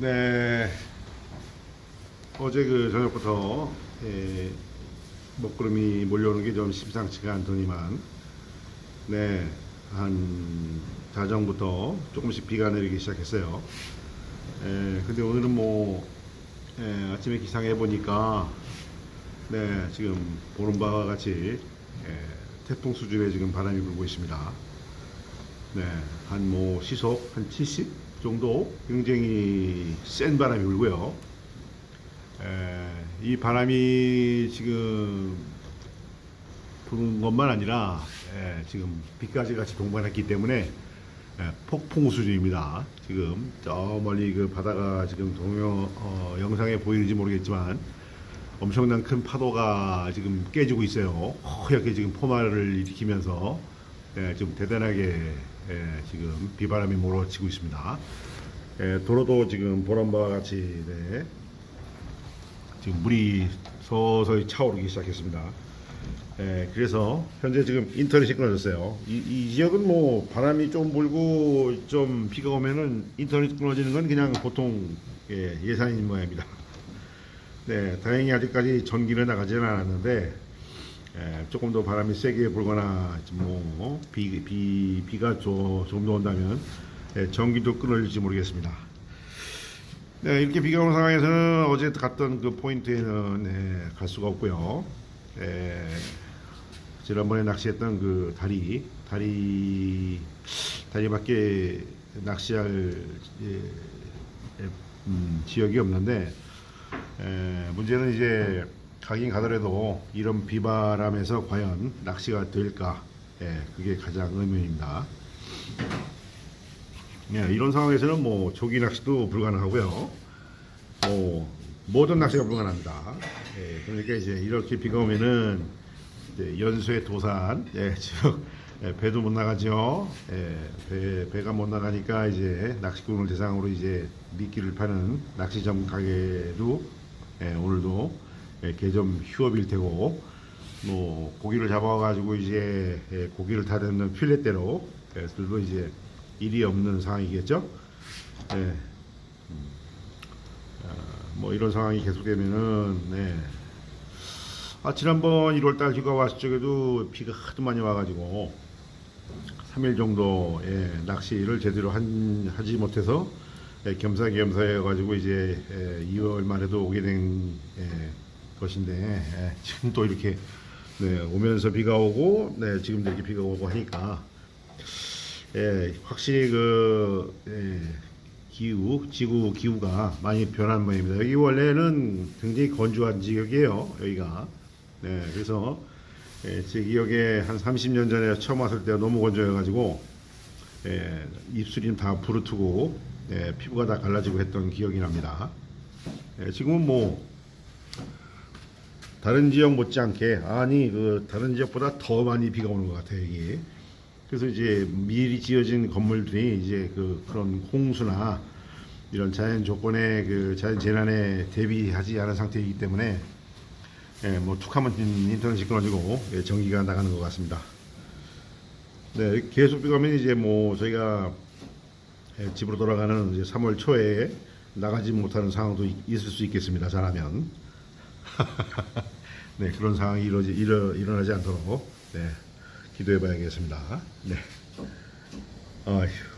네. 어제 그 저녁부터 예, 먹구름이 몰려오는 게 좀 심상치가 않더니만 네, 한 자정부터 조금씩 비가 내리기 시작했어요. 예, 근데 오늘은 뭐 예, 아침에 기상해 보니까 네, 지금 보는 바와 같이 예, 태풍 수준의 지금 바람이 불고 있습니다. 네, 한 뭐 시속 한 70 정도 굉장히 센 바람이 불고요. 에, 이 바람이 지금 부는 것만 아니라 에, 지금 비까지 같이 동반했기 때문에 에, 폭풍 수준입니다. 지금 저 멀리 그 바다가 지금 동영 어, 영상에 보이는지 모르겠지만 엄청난 큰 파도가 지금 깨지고 있어요. 허옇게 지금 포말을 일으키면서 예, 좀 대단하게 예, 지금 비바람이 몰아치고 있습니다. 예, 도로도 지금 보란 바와 같이 네, 지금 물이 서서히 차오르기 시작했습니다. 예, 그래서 현재 지금 인터넷이 끊어졌어요. 이, 이 지역은 뭐 바람이 좀 불고 좀 비가 오면은 인터넷 끊어지는 건 그냥 보통 예, 예산인 모양입니다. 네, 다행히 아직까지 전기는 나가지는 않았는데 예, 조금 더 바람이 세게 불거나 뭐 비, 비, 비가 조, 조금 더 온다면 예, 전기도 끊어질지 모르겠습니다. 네, 이렇게 비가 오는 상황에서는 어제 갔던 그 포인트에는 예, 갈 수가 없고요. 예, 지난번에 낚시했던 그 다리, 다리, 다리밖에 낚시할 예, 예, 음, 지역이 없는데 에, 문제는 이제 가긴 가더라도 이런 비바람에서 과연 낚시가 될까? 예, 그게 가장 의문입니다. 예, 이런 상황에서는 뭐 조기 낚시도 불가능하고요. 뭐 모든 낚시가 불가능합니다. 예, 그러니까 이제 이렇게 비가 오면은 연수의 도산, 예, 즉 예, 배도 못 나가죠. 예, 배, 배가 못 나가니까 이제 낚시꾼을 대상으로 이제 미끼를 파는 낚시점 가게도 예, 오늘도 예, 개점 휴업일 테고 뭐 고기를 잡아가지고 이제 예, 고기를 타려는 필렛대로 예, 들도 이제 일이 없는 상황이겠죠. 예, 음, 아, 뭐 이런 상황이 계속되면은 네. 아, 지난번 1월달 휴가 왔을 적에도 비가 하도 많이 와가지고 3일 정도 예, 낚시를 제대로 한, 하지 못해서 예, 겸사겸사 해가지고 이제 예, 2월 말에도 오게 된 예, 것인데 예, 지금 또 이렇게 네, 오면서 비가 오고 네, 지금 이렇게 비가 오고 하니까 예, 확실히 그 예, 기후, 지구 기후가 많이 변한 모양입니다. 여기 원래는 굉장히 건조한 지역이에요. 여기가. 네, 그래서 예, 제 기억에 한 30년 전에 처음 왔을 때 너무 건조해가지고 예, 입술이 다 부르트고 예, 피부가 다 갈라지고 했던 기억이 납니다. 예, 지금은 뭐 다른 지역 못지않게 아니 그 다른 지역보다 더 많이 비가 오는 것 같아요 여기. 그래서 이제 미리 지어진 건물들이 이제 그 그런 홍수나 이런 자연 조건에 그 자연 재난에 대비하지 않은 상태이기 때문에 예, 뭐 툭하면 인터넷이 끊어지고 예, 전기가 나가는 것 같습니다. 네, 계속 비가 오면 이제 뭐 저희가 예, 집으로 돌아가는 이제 3월 초에 나가지 못하는 상황도 있- 있을 수 있겠습니다. 잘하면. 네, 그런 상황이 일어지, 일어, 일어나지 않도록 네, 기도해 봐야겠습니다. 네. 아휴.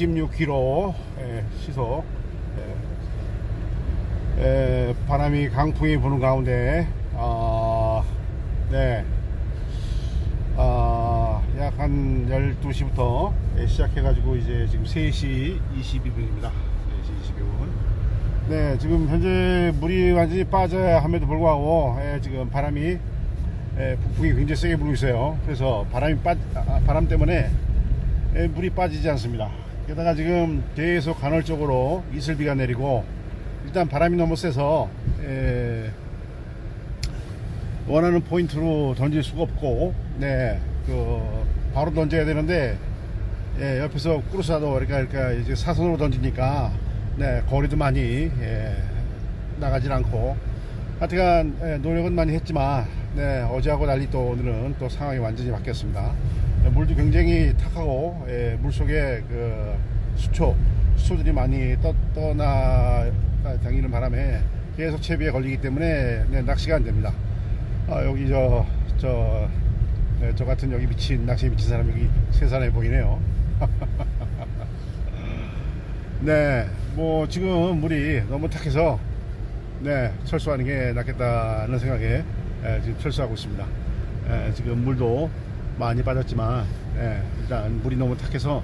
26km 예, 시속. 예. 예, 바람이 강풍이 부는 가운데 어, 네, 어, 약한 12시부터 시작해가지고 이제 지금 3시 22분입니다. 3시 22분. 네 지금 현재 물이 완전히 빠져야 함에도 불구하고 예, 지금 바람이 예, 북풍이 굉장히 세게 불고 있어요. 그래서 바람이 빠, 아, 바람 때문에 물이 빠지지 않습니다. 게다가 지금 계속 간헐적으로 이슬비가 내리고 일단 바람이 너무 세서 예, 원하는 포인트로 던질 수가 없고, 네, 그, 바로 던져야 되는데, 예, 옆에서 꾸르사도, 그러니까, 그러니까 이제 사선으로 던지니까, 네, 거리도 많이, 예, 나가질 않고, 하여튼간, 예, 노력은 많이 했지만, 네, 어제하고 달리 또 오늘은 또 상황이 완전히 바뀌었습니다. 예, 물도 굉장히 탁하고, 예, 물 속에 그, 수초, 수초들이 많이 떠, 떠나 다니는 바람에 계속 채비에 걸리기 때문에, 네, 낚시가 안 됩니다. 아, 여기 저, 저, 네, 저 같은 여기 미친, 낚시에 미친 사람이 여기 세 사람이 보이네요. 네, 뭐 지금 물이 너무 탁해서, 네, 철수하는 게 낫겠다는 생각에 예, 지금 철수하고 있습니다. 예, 지금 물도 많이 빠졌지만, 예, 일단 물이 너무 탁해서,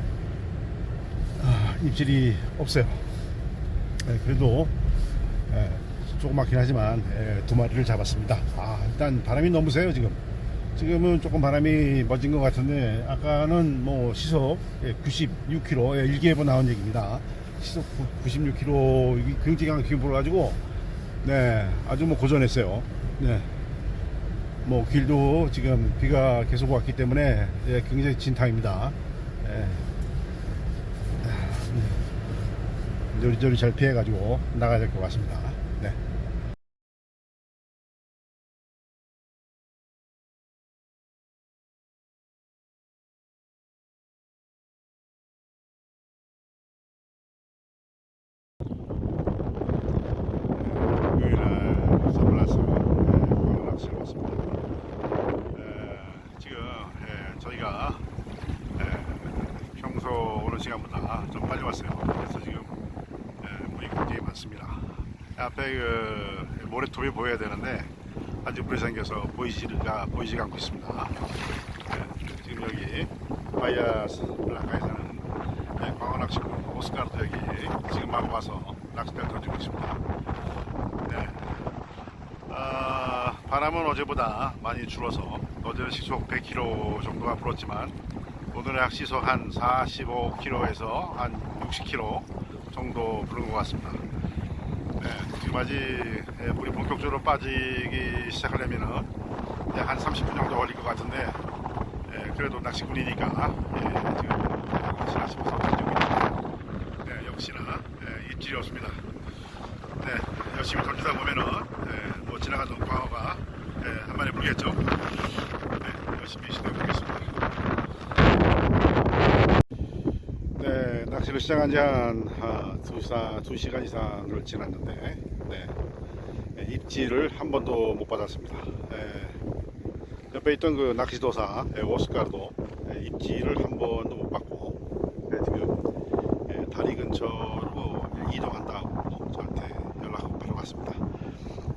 아, 입질이 없어요. 예, 그래도, 예, 조그맣긴 하지만 예, 두 마리를 잡았습니다. 아, 일단 바람이 너무 세요 지금. 지금은 조금 바람이 멎은 것 같은데 아까는 뭐 시속 96km 예, 일기예보 나온 얘기입니다. 시속 96km 이게 굉장히 강한 기운 불어가지고 네 아주 뭐 고전했어요. 네. 뭐 길도 지금 비가 계속 왔기 때문에 예, 굉장히 진탕입니다. 예. 네. 요리조리 잘 피해 가지고 나가야 될 것 같습니다. 네. 일요일날 선글라스 낚시를 왔습니다. 에, 지금 예, 저희가 예, 평소 오는 시간보다 좀 빨리 왔어요. 그래서 지금 예, 물이 굉장히 많습니다. 앞에 그 모래톱이 보여야 되는데 아직 물이 생겨서 보이지가 보이지가 않고 있습니다. 예, 지금 여기 바이아스 블라카에서는 네, 광어 낚시꾼 오스카르도 여기 지금 막 와서 낚싯대를 던지고 있습니다. 네. 아, 바람은 어제보다 많이 줄어서 어제는 시속 100km 정도가 불었지만 오늘은 약 시속 한 45km에서 한 60km 정도 부는 것 같습니다. 네, 아직 예, 물이 본격적으로 빠지기 시작하려면은 약한 30분 정도 걸릴 것 같은데 예, 그래도 낚시꾼이니까 예, 지금 낚시 하시면서 던지고 네, 역시나 예, 입질이 없습니다. 네, 열심히 던지다 보면은 예, 뭐 지나가던 광어가 예, 한 마리 물겠죠. 네, 열심히 시도해 보겠습니다. 네, 낚시를 시작한 지한 아, 두, 사, 두 시간 이상을 지났는데 네, 예, 입질을 한 번도 못 받았습니다. 예, 옆에 있던 그 낚시도사 예, 오스카르도 예, 입질을 한 번도 못 받고 예, 지금 예, 다리 근처로 예, 이동한다고 저한테 연락을 바로 왔습니다.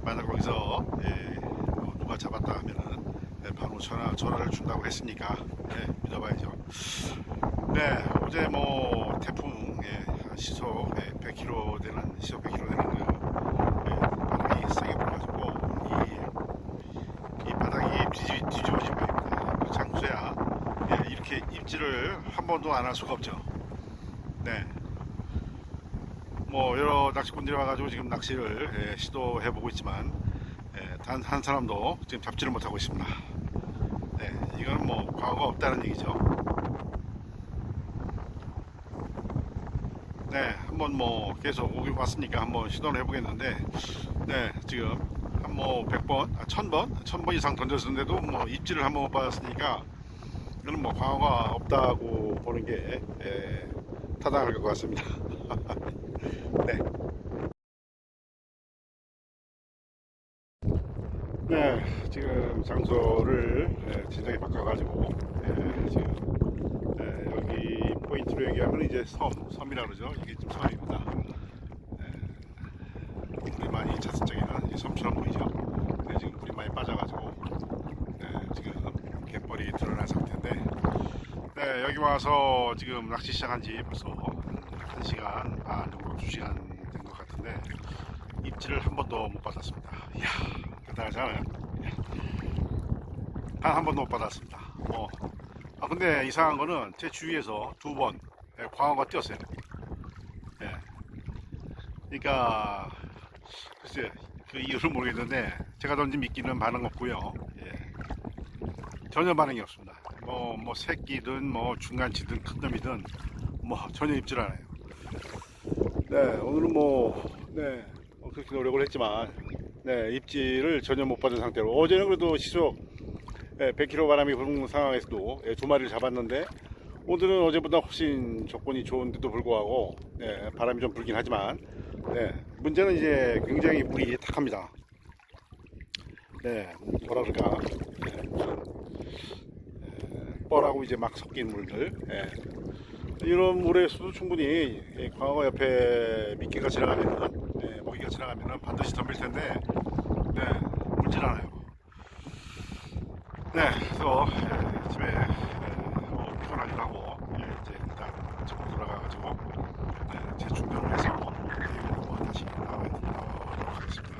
만약 거기서 예, 뭐 누가 잡았다 하면은 예, 바로 전화, 전화를 준다고 했으니까 예, 믿어봐야죠. 네, 어제 뭐한 시속 예, 100km 되는 시속 100km 되는 그 예, 바람이 세게 불어가지고 이, 이 바닥이 뒤집, 뒤집어진 거입니다. 그 장소야 예, 이렇게 입질을 한 번도 안 할 수가 없죠. 네. 뭐 여러 낚시꾼들이 와가지고 지금 낚시를 예, 시도해 보고 있지만 예, 단한 사람도 지금 잡지를 못하고 있습니다. 네, 이건 뭐 과거가 없다는 얘기죠. 네, 한번 뭐 계속 오기 왔으니까 한번 시도를 해보겠는데, 네, 지금 한 뭐 100번, 아, 1000번, 1000번 이상 던졌는데도 뭐 입질을 한번 못 받았으니까, 이거는 뭐 과거가 없다고 보는 게, 예, 타당할 것 같습니다. 네. 네, 지금 장소를 예, 진작에 바꿔가지고, 예, 지금 예, 여기 포인트로 얘기하면 이제 섬, 섬이라 그러죠. 이게 지금 섬입니다. 네. 물이 많이 찼을 적에는 섬처럼 보이죠. 근데 지금 물이 많이 빠져가지고 네, 지금 갯벌이 드러난 상태인데 네, 여기 와서 지금 낚시 시작한 지 벌써 1시간 반 정도 2시간 된 것 같은데 입질을 한 번도 못 받았습니다. 이야 대단하잖아요. 예. 단한 번도 못 받았습니다. 뭐 아, 근데 이상한 거는 제 주위에서 두번 예, 광어가 뛰었어요. 예. 그러니까 글쎄 그 이유를 모르겠는데 제가 던진 미끼는 반응 없고요. 예. 전혀 반응이 없습니다. 뭐, 뭐, 새끼든, 뭐, 중간치든, 큰 놈이든, 뭐, 전혀 입질 않아요. 네, 오늘은 뭐, 네, 뭐 그렇게 노력을 했지만, 네, 입질을 전혀 못 받은 상태로. 어제는 그래도 시속 네, 100km 바람이 부는 상황에서도 예, 두 마리를 잡았는데, 오늘은 어제보다 훨씬 조건이 좋은데도 불구하고, 네, 바람이 좀 불긴 하지만, 네, 문제는 이제 굉장히 물이 탁합니다. 네, 뭐라 그럴까. 뻘하고 이제 막 섞인 물들 예. 이런 물에서도 충분히 예, 광어 옆에 미끼가 지나가면은 예, 먹이가 지나가면은 반드시 덤빌 텐데 네 물질 않아요 네 그래서 예, 집에 예, 뭐 피곤하기도 하고 예, 이제 일단 집으로 돌아가가지고 네, 재충전을 해서 예, 뭐 다시 나와, 나오도록 하겠습니다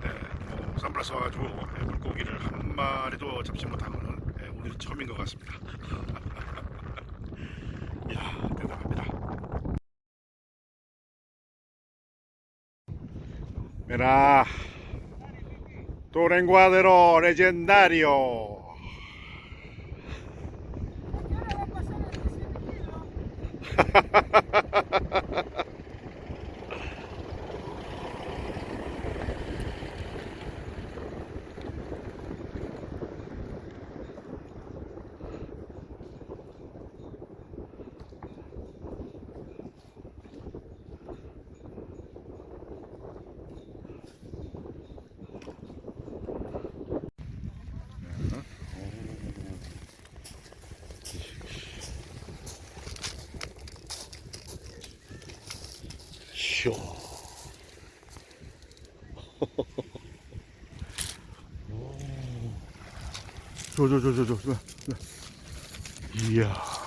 네, 뭐 선글라스 와가지고 예, 물고기를 한 마리도 잡지 못한 거는 예, 오늘이 처음인 것 같습니다. 이야, 대단합니다. Mira, tu lenguadero legendario. 쉬어. 저, 저, 저, 저, 저, 저. 이야.